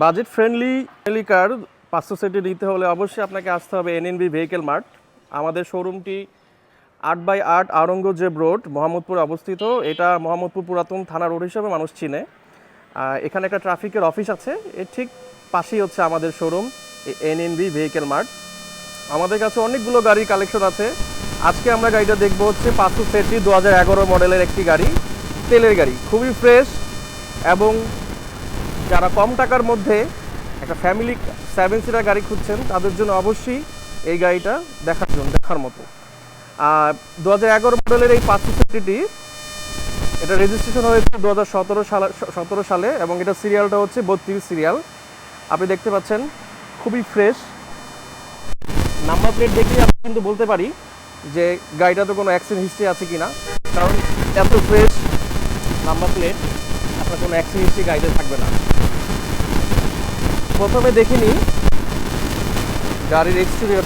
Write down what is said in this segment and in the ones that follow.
Budget friendly friendly কার পাঁচশো সেটে নিতে হলে অবশ্যই আপনাকে আসতে হবে এনএনবি ভেহিকেল মার্ট আমাদের শোরুমটি আট বাই আট আওরঙ্গজেব রোড, মোহাম্মদপুরে অবস্থিত। এটা মোহাম্মদপুর পুরাতন থানা রোড হিসেবে মানুষ চিনে। এখানে একটা ট্রাফিকের অফিস আছে। এর ঠিক পাশেই হচ্ছে আমাদের শোরুম এনএনবি ভেহিকেল মার্ট আমাদের কাছে অনেকগুলো গাড়ির কালেকশন আছে। আজকে আমরা গাড়িটা দেখব হচ্ছে পাঁচশো সেটটি দু মডেলের একটি গাড়ি, তেলের গাড়ি। খুবই ফ্রেশ এবং যারা কম টাকার মধ্যে একটা ফ্যামিলি সেভেন সিটার গাড়ি খুঁজছেন, তাদের জন্য অবশ্যই এই গাড়িটা দেখার জন্য, দেখার মতো। আর দু হাজার এগারো মডেলের এই পাঁচশো সেটটি এটা রেজিস্ট্রেশন হয়েছে দু হাজার সতেরো সালে সতেরো সালে, এবং এটা সিরিয়ালটা হচ্ছে বত্রিশ সিরিয়াল আপনি দেখতে পাচ্ছেন, খুবই ফ্রেশ নাম্বার প্লেট দেখে আমি কিন্তু বলতে পারি যে গাড়িটাতে কোনো অ্যাক্সিডেন্ট হিস্ট্রি আছে কি না কারণ এত ফ্রেশ নাম্বার প্লেট আপনার কোনো অ্যাক্সিডেন্ট হিস্ট্রি গাড়িতে থাকবে না। প্রথমে দেখিনি। গাড়ির এক্সটেরিয়র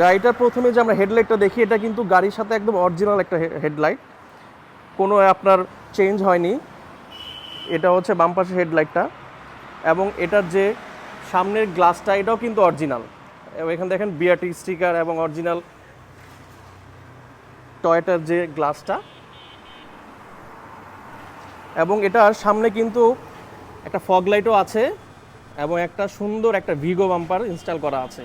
গাড়িটার প্রথমে যে আমরা হেডলাইটটা দেখি, এটা কিন্তু গাড়ির সাথে একদম অরিজিনাল একটা হেডলাইট কোনো আপনার চেঞ্জ হয়নি। এটা হচ্ছে বাম পাশের হেডলাইটটা এবং এটার যে সামনের গ্লাসটা এটাও কিন্তু অরিজিনাল এবং এখানে দেখেন বিআরটি স্টিকার এবং অরিজিনাল টয়টার যে গ্লাসটা এবং এটার সামনে কিন্তু একটা ফগ লাইটও আছে। এবং একটা সুন্দর একটা ভিগো বাম্পার ইনস্টল করা আছে।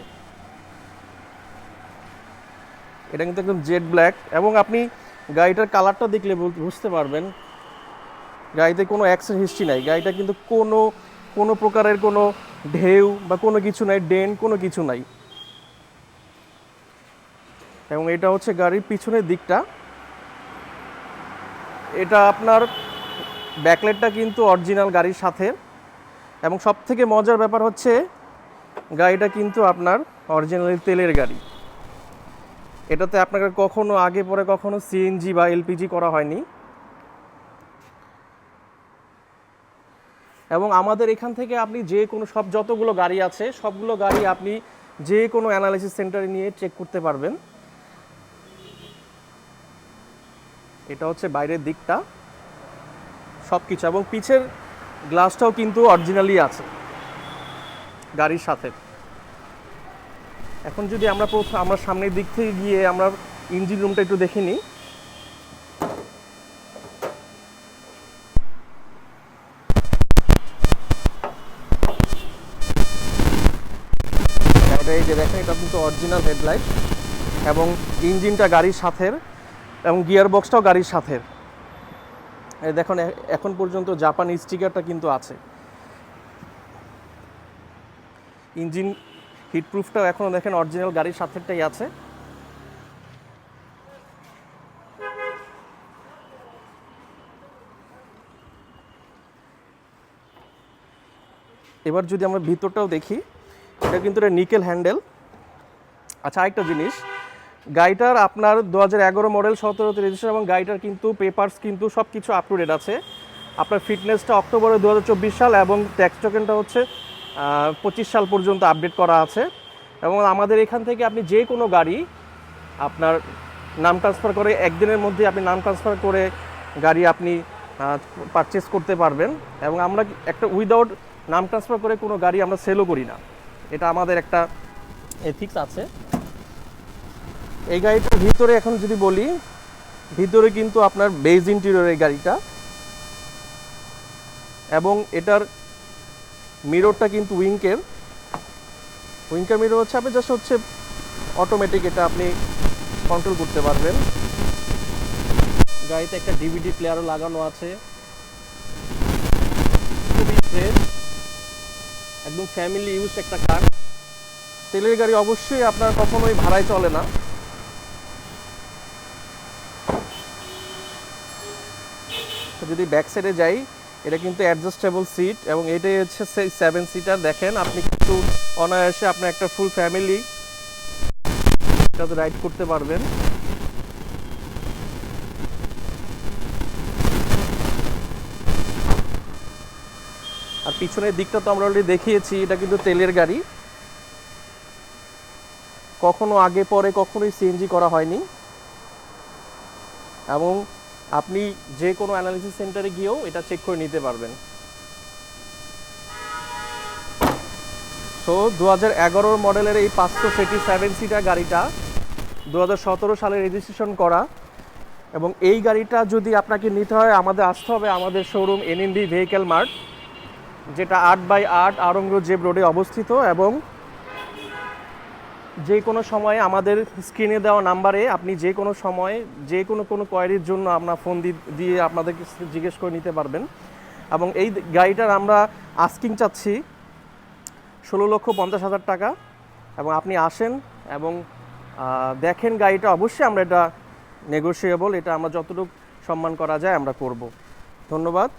এটা কিন্তু একদম জেড ব্ল্যাক এবং আপনি গাড়িটার কালারটা দেখলে বুঝতে পারবেন। গাড়িতে কোনো অ্যাক্সিডেন্ট হিস্ট্রি নাই। গাড়িটা কিন্তু কোনো কোনো প্রকারের কোনো ঢেউ বা কোনো কিছু নাই ডেন কোনো কিছু নাই। এবং এটা হচ্ছে গাড়ির পিছনের দিকটা। এটা আপনার ব্যাকলেটটা কিন্তু অরিজিনাল গাড়ির সাথে। এবং সব থেকে মজার ব্যাপার হচ্ছে, গাড়িটা কিন্তু আপনার অরিজিনালি তেলের গাড়ি। এটাতে আপনাকে কখনো আগে পরে কখনো সিএনজি বা এলপিজি করা হয়নি। এবং আমাদের এখান থেকে আপনি যে কোনো সব যতগুলো গাড়ি আছে, সবগুলো গাড়ি আপনি যে কোনো অ্যানালাইসিস সেন্টারে নিয়ে চেক করতে পারবেন। এটা হচ্ছে বাইরের দিকটা। সব কিছু এবং পিছের গ্লাসটাও কিন্তু অরিজিনালি আছে গাড়ির সাথে। এখন যদি আমরা প্রথম আমরা সামনের দিক থেকে গিয়ে আমরা ইঞ্জিন রুমটা একটু দেখে নিই। এই যে দেখেন, এটা কিন্তু অরিজিনাল হেডলাইট এবং ইঞ্জিনটা গাড়ির সাথের এবং গিয়ার বক্সটাও গাড়ির সাথের। দেখুন এখন পর্যন্ত জাপান স্টিকারটা কিন্তু আছে। ইঞ্জিন হিটপ্রুফটাও এখনও দেখেন, অরিজিনাল গাড়ির সাথেরটাই আছে। এবার যদি আমরা ভিতরটাও দেখি, এটা কিন্তু এটা নিকেল হ্যান্ডেল। আচ্ছা আরেকটা জিনিস গাড়িটার আপনার দু হাজার এগারো মডেল সতেরোতে রেজিস্ট্রেশন এবং গাড়িটার কিন্তু পেপারস কিন্তু সব কিছু আপ টু ডেট আছে। আপনার ফিটনেসটা অক্টোবরে দু হাজার চব্বিশ সাল এবং ট্যাক্স টোকেনটা হচ্ছে পঁচিশ সাল পর্যন্ত আপডেট করা আছে। এবং আমাদের এখান থেকে আপনি যে কোনো গাড়ি আপনার নাম ট্রান্সফার করে, একদিনের মধ্যে আপনি নাম ট্রান্সফার করে গাড়ি আপনি পারচেস করতে পারবেন। এবং আমরা একটা উইদাউট নাম ট্রান্সফার করে কোনো গাড়ি আমরা সেলও করি না। এটা আমাদের একটা এথিক্স আছে। এই গাড়িটার ভিতরে এখন যদি বলি, ভিতরে কিন্তু আপনার বেজ ইন্টেরিয়র এই গাড়িটা। এবং এটার মিররটা কিন্তু উইঙ্কের। উইঙ্কার মিরর হচ্ছে, আপনি জাস্ট হচ্ছে অটোমেটিক এটা আপনি কন্ট্রোল করতে পারবেন। গাড়িতে একটা ডিভিডি প্লেয়ারও লাগানো আছে। খুবই ফ্রেশ একদম ফ্যামিলি ইউজ একটা কার তেলের গাড়ি অবশ্যই আপনার কখনোই ভাড়ায় চলে না। যদি ব্যাক সাইডে যাই, এটা কিন্তু অ্যাডজাস্টেবল সিট এবং এটাই হচ্ছে সেই সেভেন সিটার দেখেন, আপনি কিন্তু অনায়াসে আপনার একটা ফুল ফ্যামিলি রাইড করতে পারবেন। আর পিছনের দিকটা তো আমরা অলরেডি দেখিয়েছি, এটা কিন্তু তেলের গাড়ি। কখনো আগে পরে কখনোই সিএনজি করা হয়নি। এবং আপনি যে কোনো অ্যানালিসিস সেন্টারে গিয়েও এটা চেক করে নিতে পারবেন। সো দু হাজার এগারো মডেলের এই পাঁচশো সেটি সেভেন সিটার গাড়িটা দু হাজার সতেরো সালে রেজিস্ট্রেশন করা এবং এই গাড়িটা যদি আপনাকে নিতে হয়, আমাদের আসতে হবে আমাদের শোরুম এনএনবি ভেহিকেল মার্ট যেটা আট বাই আট আরঙ্গজেব রোডে অবস্থিত এবং যে কোনো সময়ে আমাদের স্ক্রিনে দেওয়া নাম্বারে আপনি যে কোনো সময় যে কোনো কোনো কোয়ারির জন্য আপনার ফোন দিয়ে আপনাদের জিজ্ঞেস করে নিতে পারবেন। এবং এই গাড়িটার আমরা আস্কিং চাচ্ছি ষোলো লক্ষ পঞ্চাশ হাজার টাকা। এবং আপনি আসেন এবং দেখেন গাড়িটা অবশ্যই আমরা এটা নেগোশিয়েবল এটা আমরা যতটুকু সম্মান করা যায় আমরা করব। ধন্যবাদ।